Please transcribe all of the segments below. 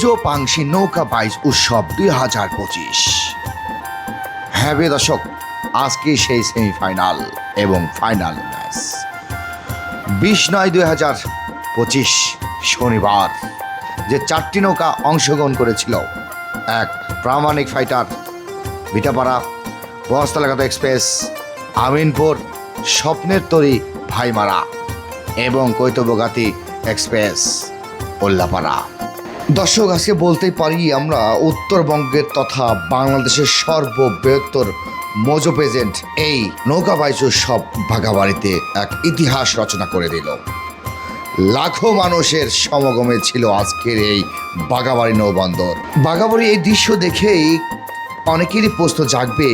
Mojo পাংশি, নৌকা বাইচ উৎসব দুই হাজার পঁচিশ। হ্যাঁ বে দর্শক, আজকে সেই সেমিফাইনাল এবং ফাইনাল ম্যাচ। বিশ নয় দুই হাজার পঁচিশ শনিবার, যে চারটি নৌকা অংশগ্রহণ করেছিল, এক প্রামাণিক ফাইটার, বিটাপাড়া বস্তালাঘাত এক্সপ্রেস, আমিনপুর, স্বপ্নের তরি, ভাইমারা এবং কৈতবগাতি এক্সপ্রেস উল্লাপাড়া দর্শক, আজকে বলতেই পারি আমরা উত্তরবঙ্গের তথা বাংলাদেশের সর্ববৃহত্তর মোজো প্রেজেন্ট এই নৌকা বাইচ সব ভাগাবাড়িতে এক ইতিহাস রচনা করে দিল। লাখো মানুষের সমাগমে ছিল আজকের এই বাগাবাড়ি নৌবন্দর। বাগাবাড়ি এই দৃশ্য দেখেই অনেকেরই প্রশ্ন জাগবে,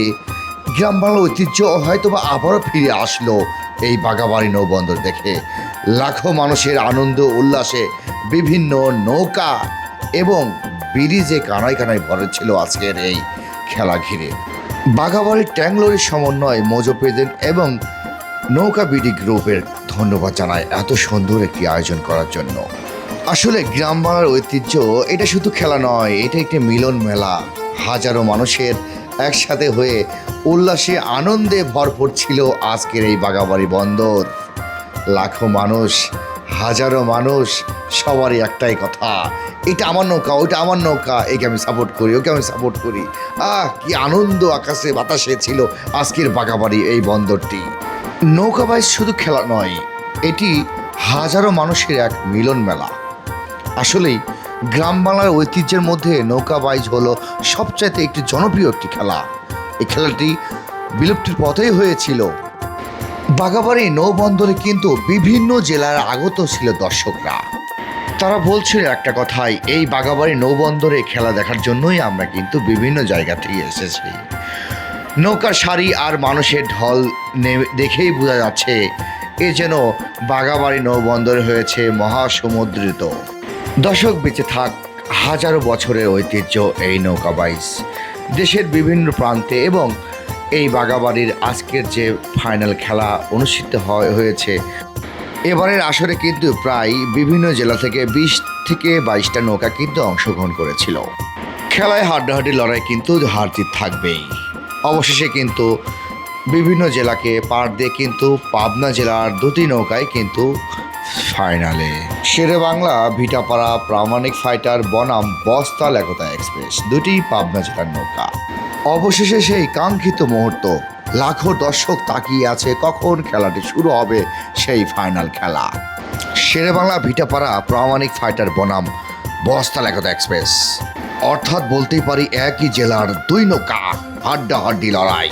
গ্রাম বাংলার ঐতিহ্য হয়তো বা আবারও ফিরে আসলো এই বাগাবাড়ি নৌবন্দর দেখে। লাখো মানুষের আনন্দ, উল্লাসে বিভিন্ন নৌকা এবং ব্রিজে কানায় কানায় ভরে ছিল আজকের এই খেলা ঘিরে। বাগাবাড়ির ট্যাংলোরের সমন্বয় মোজো প্রেজেন্ট এবং নৌকা বিডি গ্রুপের ধন্যবাদ জানায় এত সুন্দর একটি আয়োজন করার জন্য। আসলে গ্রাম বাংলার ঐতিহ্য, এটা শুধু খেলা নয়, এটা একটি মিলন মেলা। হাজারো মানুষের একসাথে হয়ে উল্লাসে আনন্দে ভরপুর ছিল আজকের এই বাগাবাড়ি বন্দর। লাখো মানুষ হাজারো মানুষ, সবারই একটাই কথা। এটা আমার নৌকা, ওইটা আমার নৌকা, একে আমি সাপোর্ট করি, ওকে আমি সাপোর্ট করি। আহ, কি আনন্দ আকাশে বাতাসে ছিল আজকের বাগাবাড়ি এই বন্দরটি। নৌকা বাইচ শুধু খেলা নয়, এটি হাজারো মানুষের এক মিলন মেলা। আসলেই, গ্রাম বাংলার ঐতিহ্যের মধ্যে নৌকা বাইচ হলো সবচাইতে একটি জনপ্রিয় একটি খেলা। এই খেলাটি বিলুপ্তির পথেই হয়েছিল। বাগাবাড়ি নৌবন্দরে কিন্তু বিভিন্ন জেলার আগত ছিল দর্শকরা। তারা বলছিল একটা কথাই, এই বাগাবাড়ি নৌবন্দরে খেলা দেখার জন্যই আমরা কিন্তু বিভিন্ন জায়গা থেকে এসেছি। নৌকার সারি আর মানুষের ঢল দেখেই বোঝা যাচ্ছে, এ যেন বাগাবাড়ি নৌবন্দরে হয়েছে মহাসমুদ্রিত। দশক বেঁচে থাক, হাজারো বছরের ঐতিহ্য এই নৌকা বাইচ দেশের বিভিন্ন প্রান্তে এবং এই বাগাবাড়ির আজকের যে ফাইনাল খেলা অনুষ্ঠিত হয়- হয়েছে। এবারের আসরে কিন্তু প্রায় বিভিন্ন জেলা থেকে বিশ থেকে বাইশটা নৌকা কিন্তু অংশগ্রহণ করেছিল। খেলায় হাড্ডাহাড্ডি লড়াই কিন্তু হার জিত থাকবেই। অবশেষে কিন্তু বিভিন্ন জেলাকে পার দিয়ে কিন্তু পাবনা জেলার দুটি নৌকায় কিন্তু ফাইনালে শেরে বাংলা ভিটাপাড়া, প্রামাণিক ফাইটার বনাম, বস্তাল একতা এক্সপ্রেস দুটি পাবনা জেলার নৌকা। অবশেষে সেই কাঙ্ক্ষিত মুহূর্ত। লাখো দর্শক তাকিয়ে আছে কখন খেলাটি শুরু হবে সেই ফাইনাল খেলা। শেরে বাংলা ভিটাপাড়া প্রামাণিক ফাইটার বনাম বস্তাল একতা এক্সপ্রেস। অর্থাৎ বলতেই পারি একই জেলার দুই নৌকা হাড্ডাহাড্ডি লড়াই।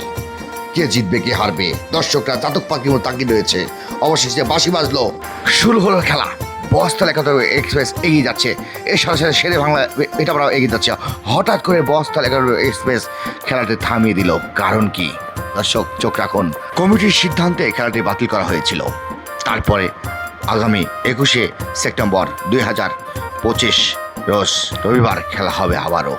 কে জিতবে, কে হারবে? দর্শকরা চাতক পাখির মতো তাকিয়ে রয়েছে। অবশেষে বাঁশি বাজলো। শুরু হলো খেলা। বস্তাল একতা এক্সপ্রেস এগিয়ে যাচ্ছে। এর সাথে সাথে শেরে বাংলা এটা আমরা এগিয়ে যাচ্ছে। হঠাৎ করে বস্তাল এগারো এক্সপ্রেস খেলাটি থামিয়ে দিল। কারণ কি? দর্শক, চোখ রাখুন। কমিটির সিদ্ধান্তে খেলাটি বাতিল করা হয়েছিল। তারপরে আগামী একুশে সেপ্টেম্বর দুই হাজার পঁচিশ রোজ রবিবার খেলা হবে আবারও।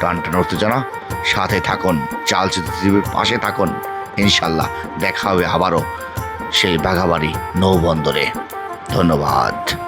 টান টান উত্তেজনা সাথে থাকুন। চালচিত্র টিভির পাশে থাকুন। ইনশাল্লাহ দেখা হবে আবারও সেই বাঘাবাড়ি নৌবন্দরে। ধন্যবাদ।